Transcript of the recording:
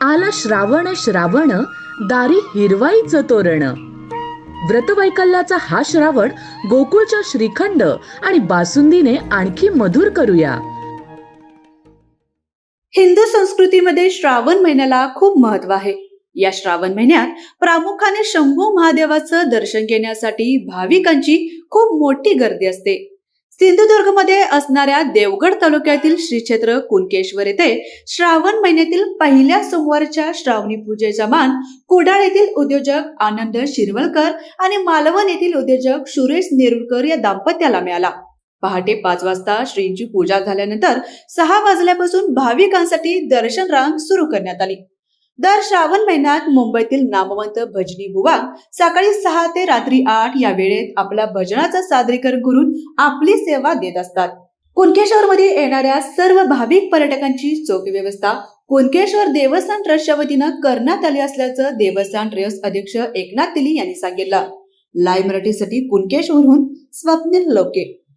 आला श्रावण श्रावण दारी हिरवाईचं तोरण. व्रतवैकल्याचा हा श्रावण गोकुळच्या श्रीखंड आणि बासुंदीने आणखी मधुर करूया. हिंदू संस्कृतीमध्ये श्रावण महिन्याला खूप महत्त्व आहे. या श्रावण महिन्यात प्रामुख्याने शंभू महादेवाचं दर्शन घेण्यासाठी भाविकांची खूप मोठी गर्दी असते. सिंधुदुर्गमध्ये असणाऱ्या देवगड तालुक्यातील श्री क्षेत्र कुणकेश्वर येथे श्रावण महिन्यातील पहिल्या सोमवारच्या श्रावणी पूजेचा मान कुडाळ येथील उद्योजक आनंद शिरवलकर आणि मालवण येथील उद्योजक सुरेश नेरुळकर या दाम्पत्याला मिळाला. पहाटे पाच वाजता श्रींची पूजा झाल्यानंतर सहा वाजल्यापासून भाविकांसाठी दर्शन रांग सुरू करण्यात आली. दर श्रावण महिन्यात मुंबईतील नामवंत भजनी बुवा सकाळी सहा ते रात्री आठ या वेळेत आपल्या भजनाचं सादरीकरण करून आपली सेवा देत असतात. कुणकेश्वर मध्ये येणाऱ्या सर्व भाविक पर्यटकांची चोख व्यवस्था कुणकेश्वर देवस्थान ट्रस्टच्या वतीनं करण्यात आली असल्याचं देवस्थान ट्रस्ट अध्यक्ष एकनाथ तिली यांनी सांगितलं. लाईव्ह मराठीसाठी कुणकेश्वरहून स्वप्नील लोके.